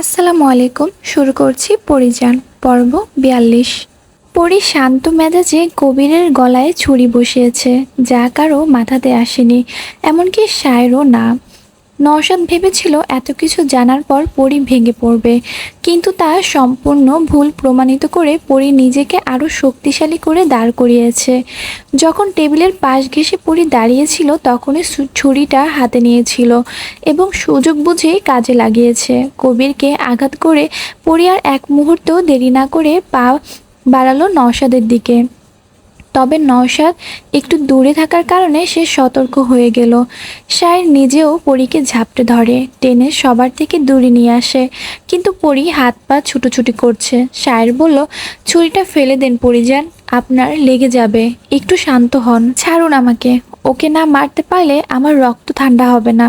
আসসালামু আলাইকুম। শুরু করছি পরিযান পর্ব বিয়াল্লিশ। পরি শান্ত মেজাজে কবিরের গলায় ছুরি বসিয়েছে, যা কারও মাথাতে আসেনি, এমনকি শায়েরও না। নওশাদ ভেবেছিল এত কিছু জানার পর পরি ভেঙে পড়বে। কিন্তু তা সম্পূর্ণ ভুল প্রমাণিত করে পরি নিজেকে আরও শক্তিশালী করে দাঁড় করিয়েছে। যখন টেবিলের পাশ ঘেঁষে পরি দাঁড়িয়েছিল, তখনই ছুরিটা হাতে নিয়েছিল এবং সুযোগ বুঝেই কাজে লাগিয়েছে। কবিরকে আঘাত করে পরি আর এক মুহূর্ত দেরি না করে পা বাড়ালো নওশাদের দিকে। তবে নওশাদ একটু দূরে থাকার কারণে সে সতর্ক হয়ে গেল। শায়ের নিজেও পরীকে ঝাপটে ধরে, টেনে সবার থেকে দূরে নিয়ে আসে। কিন্তু পরি হাত পা ছুটোছুটি করছে। শায়ের বলল, ছুরিটা ফেলে দেন পরিযান, আপনার লেগে যাবে। একটু শান্ত হন, ছাড়ুন আমাকে। ওকে না মারতে পারলে আমার রক্ত ঠান্ডা হবে না।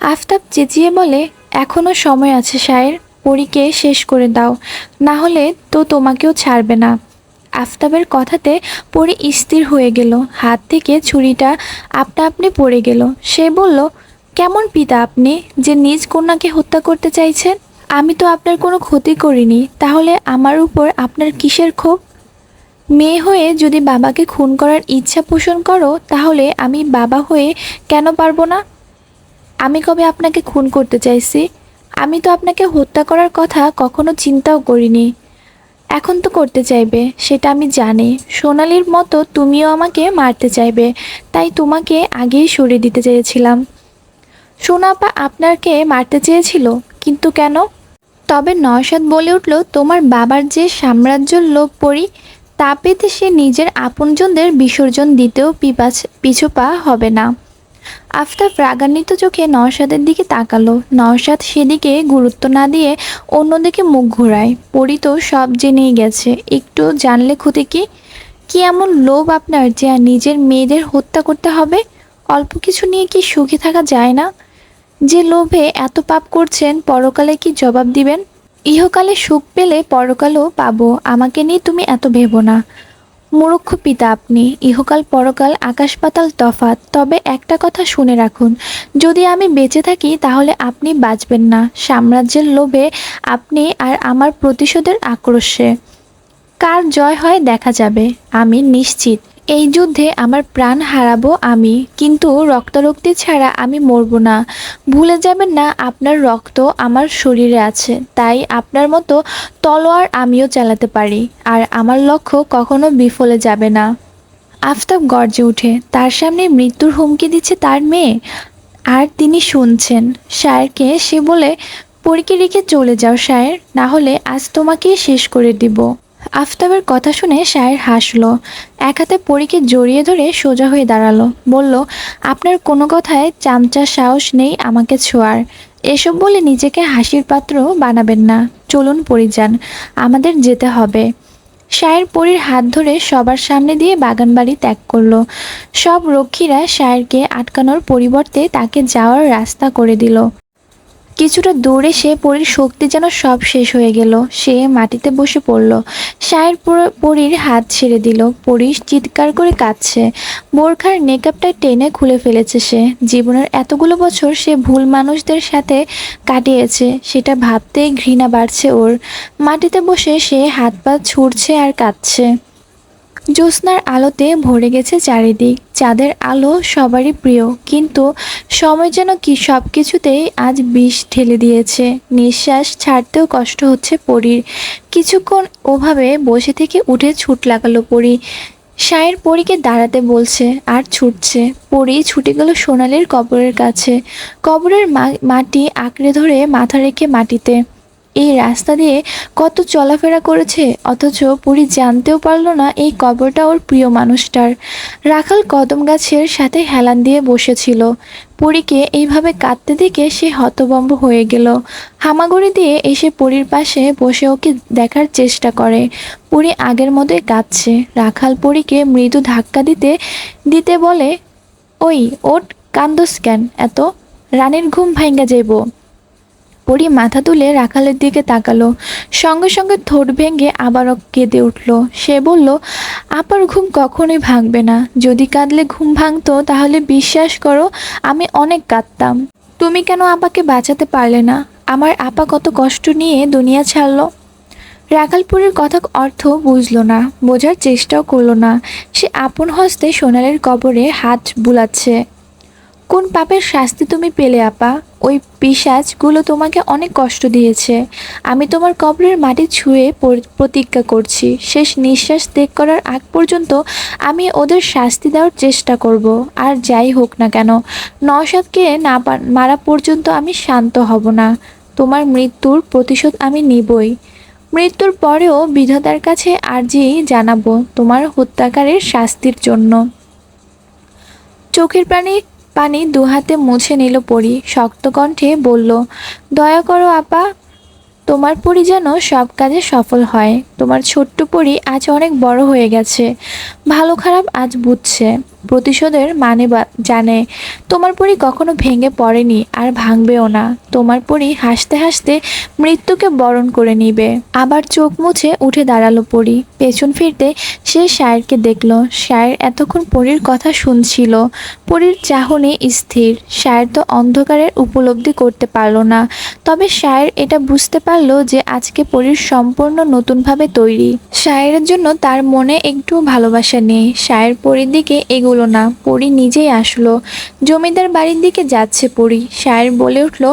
আফতাব চেঁচিয়ে বলে এখনও সময় আছে শায়ের পরীকে শেষ করে দাও। না হলে তো তোমাকেও ছাড়বে না। আফতাবের কথাতে পরে স্থির হয়ে গেল। হাত থেকে ছুরিটা আপনা আপনি পড়ে গেল। সে বলল, কেমন পিতা আপনি যে নিজ কন্যাকে হত্যা করতে চাইছেন? আমি তো আপনার কোনো ক্ষতি করিনি। তাহলে আমার উপর আপনার কিসের ক্ষোভ? মেয়ে হয়ে যদি বাবাকে খুন করার ইচ্ছা পোষণ করো, তাহলে আমি বাবা হয়ে কেন পারব না? আমি কবে আপনাকে খুন করতে চাইছি? আমি তো আপনাকে হত্যা করার কথা কখনো চিন্তাও করিনি। এখন তো করতে চাইবে, সেটা আমি জানি। সোনালির মতো তুমিও আমাকে মারতে চাইবে, তাই তোমাকে আগেই সরিয়ে দিতে চেয়েছিলাম। সোনাপা আপনাকে মারতে চেয়েছিল, কিন্তু কেন? তবে নয়সাদ বলে উঠল, তোমার বাবার যে সাম্রাজ্যর লোভ পড়ি, তা পেতে সে নিজের আপনজনদের বিসর্জন দিতেও পিপাচ পিছুপা হবে না। আফতাব রাগান্বিত চোখে নওশাদের দিকে তাকালো। নওশাদ সেদিকে গুরুত্ব না দিয়ে অন্যদিকে মুখ ঘোরায়। পরি তো সব জেনেই গেছে। একটু জানলে ক্ষতি কি? কি এমন লোভ আপনার যে নিজের মেয়েদের হত্যা করতে হবে? অল্প কিছু নিয়ে কি সুখী থাকা যায় না? যে লোভে এত পাপ করছেন, পরকালে কি জবাব দিবেন? ইহকালে সুখ পেলে পরকালও পাবো। আমাকে নিয়ে তুমি এত ভেবো না। মূর্খ পিতা আপনি, ইহকাল পরকাল আকাশ পাতাল তফাত। তবে একটা কথা শুনে রাখুন, যদি আমি বেঁচে থাকি তাহলে আপনি বাঁচবেন না। সাম্রাজ্যের লোভে আপনি আর আমার প্রতিশোধের আক্রোশে। কার জয় হয় দেখা যাবে, আমি নিশ্চিত। এই যুদ্ধে আমার প্রাণ হারাবো আমি, কিন্তু রক্তারক্তি ছাড়া আমি মরব না। ভুলে যাবেন না, আপনার রক্ত আমার শরীরে আছে, তাই আপনার মতো তলোয়ার আমিও চালাতে পারি, আর আমার লক্ষ্য কখনো বিফলে যাবে না। আফতাব গর্জে উঠে, তার সামনে মৃত্যুর হুমকি দিচ্ছে তার মেয়ে? আর তিনি শুনছেন, শায়েরকে সে বলে, পরীকে রেখে চলে যাও শায়ের, না হলে আজ তোমাকেই শেষ করে দিব। আফতাবের কথা শুনে শায়ের হাসলো। এক হাতে পরীকে জড়িয়ে ধরে সোজা হয়ে দাঁড়াল। বলল, আপনার কোনো কথায় চামচা সাহস নেই আমাকে ছোঁয়ার। এসব বলে নিজেকে হাসির পাত্র বানাবেন না। চলুন পরিযান, আমাদের যেতে হবে। শায়ের পরীর হাত ধরে সবার সামনে দিয়ে বাগানবাড়ি ত্যাগ করল। সব রক্ষীরা শায়েরকে আটকানোর পরিবর্তে তাকে যাওয়ার রাস্তা করে দিল। কিছুটা দূরে সে পরীর শক্তি যেন সব শেষ হয়ে গেল। সে মাটিতে বসে পড়ল। সায়ের পুরো- পরীর হাত ছেড়ে দিল। পরী চিৎকার করে কাঁদছে। বোরখার নেকআপটা টেনে খুলে ফেলেছে সে। জীবনের এতগুলো বছর সে ভুল মানুষদের সাথে কাটিয়েছে, সেটা ভাবতেই ঘৃণা বাড়ছে ওর। মাটিতে বসে সে হাত পা ছুড়ছে আর কাঁদছে। জ্যোৎস্নার আলোতে ভরে গেছে চারিদিক। চাঁদের আলো সবারই প্রিয়, কিন্তু সময় যেন কি সব কিছুতেই আজ বিষ ঠেলে দিয়েছে। নিঃশ্বাস ছাড়তেও কষ্ট হচ্ছে পরীর। কিছুক্ষণ ওভাবে বসে থেকে উঠে ছুট লাগালো পরী। শায়ের পরীকে দাঁড়াতে বলছে, আর ছুটছে। পরী ছুটে গেল সোনালির কবরের কাছে। কবরের মাটি আঁকড়ে ধরে মাথা রেখে মাটিতে। এই রাস্তা দিয়ে কত চলাফেরা করেছে, অথচ পুরী জানতেও পারল না এই কবরটা ওর প্রিয় মানুষটার। রাখাল কদম গাছের সাথে হেলান দিয়ে বসেছিল। পুরীকে এইভাবে কাঁদতে দেখে সে হতবম্ব হয়ে গেল। হামাগুড়ি দিয়ে এসে পুরীর পাশে বসে ওকে দেখার চেষ্টা করে। পুরী আগের মতোই কাঁদছে। রাখাল পুরীকে মৃদু ধাক্কা দিতে দিতে বলে, ওই ওট কান্দোস কেন? এত? রানীর ঘুম ভাঙ্গা যাইব। পরি মাথা তুলে রাখালের দিকে তাকালো। সঙ্গে সঙ্গে ঠোঁট ভেঙে আবারও কেঁদে উঠল। সে বলল, আপার ঘুম কখনোই ভাঙবে না। যদি কাঁদলে ঘুম ভাঙতো, তাহলে বিশ্বাস করো, আমি অনেক কাঁদতাম। তুমি কেন আপাকে বাঁচাতে পারলে না? আমার আপা কত কষ্ট নিয়ে দুনিয়া ছাড়লো। রাখালপুরের কথা অর্থ বুঝলো না, বোঝার চেষ্টাও করল না। সে আপন হস্তে সোনালের কবরে হাত বুলাচ্ছে। কোন পাপের শাস্তি তুমি পেলে, আপা? ওই পিসাজগুলো তোমাকে অনেক কষ্ট দিয়েছে। আমি তোমার কবরের মাটি ছুঁয়ে প্রতিজ্ঞা করছি। শেষ নিঃশ্বাস ত্যাগ করার আগ পর্যন্ত আমি ওদের শাস্তি দেওয়ার চেষ্টা করব। আর যাই হোক না কেন নসাদকে না মারা পর্যন্ত আমি শান্ত হব না। তোমার মৃত্যুর প্রতিশোধ আমি নিবই। মৃত্যুর পরেও বিধাতার কাছে আর্জি জানাব তোমার হত্যাকারের শাস্তির জন্য। চোখের পানি দু হাতে মুছে নিল পরি। শক্ত কণ্ঠে বলল, দয়া করো আপা, তোমার পরি যেন সব কাজে সফল হয়। তোমার ছোট্ট পরি আজ অনেক বড় হয়ে গেছে। ভালো খারাপ আজ বুঝছে। প্রতিশোধের মানে জানে, তোমার পরি কখনো ভেঙে পড়েনি আর ভাঙবেও না। তোমার পরি হাসতে হাসতে মৃত্যুকে বরণ করে নিবে। আবার চোখ মুছে উঠে দাঁড়াল পরি। পেছন ফিরতে সে শায়েরকে দেখল। শায়ের এতক্ষণ পরীর কথা শুনছিল। পরীর চাহনি স্থির। শায়ের তো অন্ধকারের উপলব্ধি করতে পারল না। তবে শায়ের এটা বুঝতে পারল যে আজকে পরীর সম্পূর্ণ নতুনভাবে তৈরি। শায়েরের জন্য তার মনে একটু ভালোবাসা নেই। শায়ের পরীর দিকে এগুলো না, পরী নিজেই আসলো। জমিদার বাড়ির দিকে যাচ্ছে পরী। শায়ের বলে উঠল,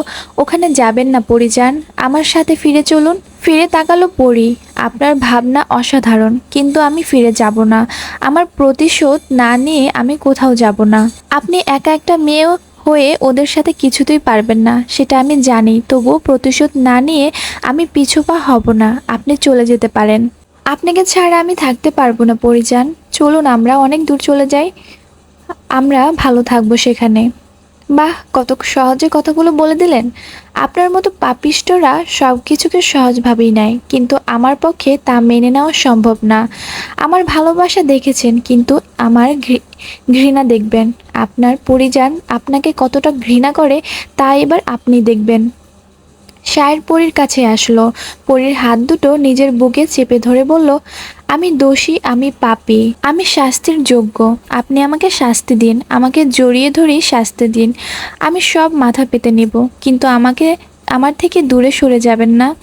ওখানে যাবেন না পরী যান আমার সাথে ফিরে চলুন। ফিরে তাকালো পড়ি আপনার ভাবনা অসাধারণ, কিন্তু আমি ফিরে যাব না। আমার প্রতিশোধ না নিয়ে আমি কোথাও যাব না। আপনি একা একটা মেয়ে হয়ে ওদের সাথে কিছুতেই পারবেন না, সেটা আমি জানি। তবুও প্রতিশোধ না নিয়ে আমি পিছুপা হব না। আপনি চলে যেতে পারেন। আপনাকে ছাড়া আমি থাকতে পারব না পরিজান চলুন, আমরা অনেক দূর চলে যাই। আমরা ভালো থাকব সেখানে। বাহ, কত সহজে কথাগুলো বলে দিলেন। আপনার মতো পাপিষ্টরা সব কিছুকে সহজভাবেই নেয়, কিন্তু আমার পক্ষে তা মেনে নেওয়া সম্ভব না। আমার ভালোবাসা দেখেছেন, কিন্তু আমার ঘৃণা দেখবেন। আপনার পরিজান আপনাকে কতটা ঘৃণা করে, তা এবার আপনি দেখবেন। শায়ের পরীর কাছে আসলো। পরীর হাত দুটো নিজের বুকে চেপে ধরে বলল, আমি দোষী, আমি পাপি, আমি শাস্তির যোগ্য। আপনি আমাকে শাস্তি দিন, আমাকে জড়িয়ে ধরেই শাস্তি দিন। আমি সব মাথা পেতে নেব, কিন্তু আমাকে, আমার থেকে দূরে সরে যাবেন না।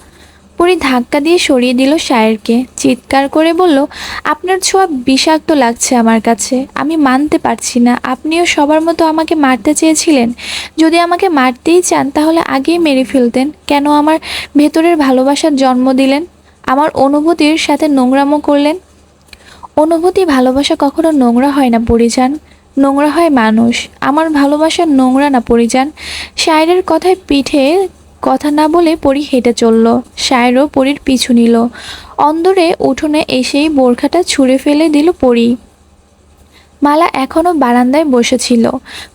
পরি ধাক্কা দিয়ে সরিয়ে দিল শায়েরকে। চিৎকার করে বলল, আপনার ছোঁয়া বিষাক্ত লাগছে আমার কাছে। আমি মানতে পারছি না। আপনিও সবার মতো আমাকে মারতে চেয়েছিলেন। যদি আমাকে মারতেই চান, তাহলে আগেই মেরে ফেলতেন। কেন আমার ভেতরের ভালোবাসার জন্ম দিলেন? আমার অনুভূতির সাথে নোংরামো করলেন? অনুভূতি, ভালোবাসা কখনো নোংরা হয় না পরিজান নোংরা হয় মানুষ। আমার ভালোবাসা নোংরা না পরিজান শায়েরের কথায় পিঠে কথা না বলে পরি হেঁটে চলল। শায়েরও পরির পিছু নিল। অন্দরে উঠোনে এসেই বোরখাটা ছুঁড়ে ফেলে দিল পরি। মালা এখনও বারান্দায় বসেছিল।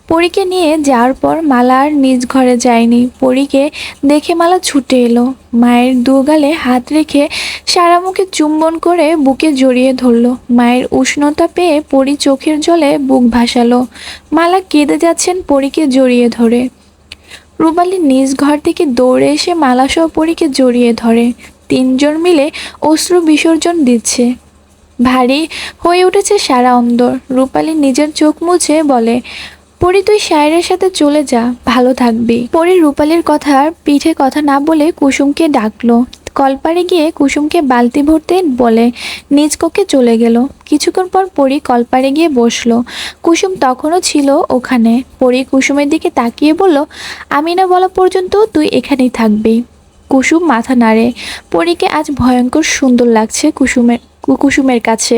পরীকে নিয়ে যাওয়ার পর মালা আর নিজ ঘরে যায়নি। পরীকে দেখে মালা ছুটে এলো। মায়ের দুগালে হাত রেখে সারা মুখে চুম্বন করে বুকে জড়িয়ে ধরলো। মায়ের উষ্ণতা পেয়ে পরী চোখের জলে বুক ভাসালো। মালা কেঁদে যাচ্ছেন পরীকে জড়িয়ে ধরে। রুবালি নিজ ঘর থেকে দৌড়ে এসে মালাসহ পরীকে জড়িয়ে ধরে। তিনজন মিলে অশ্রু বিসর্জন দিচ্ছে। ভারী হয়ে উঠেছে সারা অন্দর। রূপালী নিজের চোখ মুছে বলে, পরি, তুই সায়রের সাথে চলে যা, ভালো থাকবি। পরি রূপালীর কথার পিঠে কথা না বলে কুসুমকে ডাকলো। কলপারে গিয়ে কুসুমকে বালতি ভরতে বলে, নিজ কক্ষে চলে গেল। কিছুক্ষণ পর পরি কলপারে গিয়ে বসল। কুসুম তখনও ছিল ওখানে। পরি কুসুমের দিকে তাকিয়ে বলল, আমি না বলা পর্যন্ত তুই এখানেই থাকবি। কুসুম মাথা নাড়ে। পরীকে আজ ভয়ঙ্কর সুন্দর লাগছে কুসুমের কুসুমের কাছে।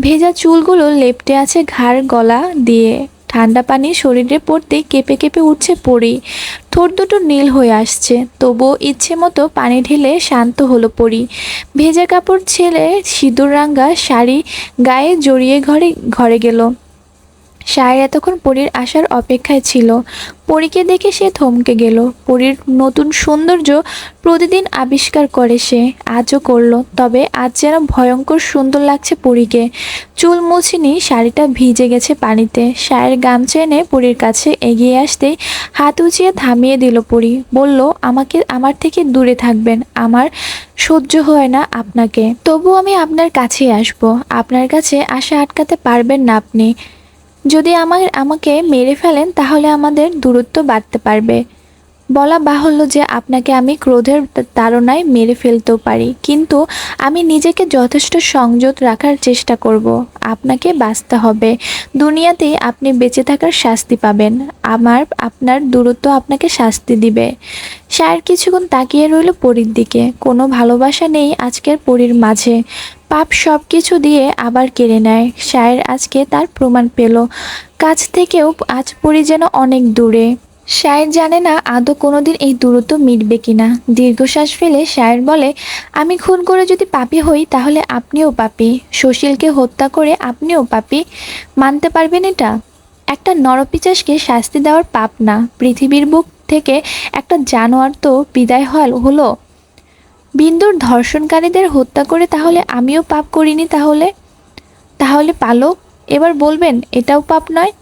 ভেজা চুলগুলো লেপটে আছে ঘাড় গলা দিয়ে। ঠান্ডা পানি শরীরে পড়তে কেঁপে কেঁপে উঠছে পরি। ঠোঁট দুটো নীল হয়ে আসছে, তবুও ইচ্ছে মতো পানি ঢেলে শান্ত হলো পরি। ভেজা কাপড় ছেলে সিঁদুর রাঙ্গা শাড়ি গায়ে জড়িয়ে ঘরে ঘরে গেল। শায়ের এতক্ষণ পরীর আসার অপেক্ষায় ছিল। পরীকে দেখে সে থমকে গেল। পরীর নতুন সৌন্দর্য প্রতিদিন আবিষ্কার করে সে। আজও করল। তবে আজ যেন ভয়ঙ্কর সুন্দর লাগছে পরীকে। চুল মুছিনি, শাড়িটা ভিজে গেছে পানিতে। সায়ের গামছা এনে পরীর কাছে এগিয়ে আসতেই হাত উঁচিয়ে থামিয়ে দিল পরী। বলল, আমাকে, আমার থেকে দূরে থাকবেন। আমার সহ্য হয় না আপনাকে। তবু আমি আপনার কাছেই আসব। আপনার কাছে আশা আটকাতে পারবেন না আপনি। যদি আমার আমাকে মেরে ফেলেন, তাহলে আমাদের দূরত্ব বাড়তে পারবে। বলা বাহুল্য যে আপনাকে আমি ক্রোধের তাড়নায় মেরে ফেলতেও পারি, কিন্তু আমি নিজেকে যথেষ্ট সংযত রাখার চেষ্টা করব। আপনাকে বাঁচতে হবে। দুনিয়াতেই আপনি বেঁচে থাকার শাস্তি পাবেন। আমার, আপনার দূরত্ব আপনাকে শাস্তি দিবে। শায়ের কিছুক্ষণ তাকিয়ে রইল পরীর দিকে। কোনো ভালোবাসা নেই আজকের পরীর মাঝে। পাপ সব কিছু দিয়ে আবার কেড়ে নেয়। শায়ের আজকে তার প্রমাণ পেল। কাছ থেকেও আজ পরি যেন অনেক দূরে। শায়ের জানে না আদৌ কোনোদিন এই দূরত্ব মিটবে কিনা। দীর্ঘশ্বাস ফেলে শায়ের বলে, আমি খুন করে যদি পাপি হই, তাহলে আপনিও পাপি। সুশীলকে হত্যা করে আপনিও পাপি। মানতে পারবেন এটা? একটা নরপিচাসকে শাস্তি দেওয়ার পাপ না। পৃথিবীর বুক থেকে একটা জানোয়ার তো বিদায় হল, হলো। বিন্দুর ধর্ষণকারীদের হত্যা করে তাহলে আমিও পাপ করিনি তাহলে? তাহলে পালক, এবার বলবেন, এটাও পাপ নয়?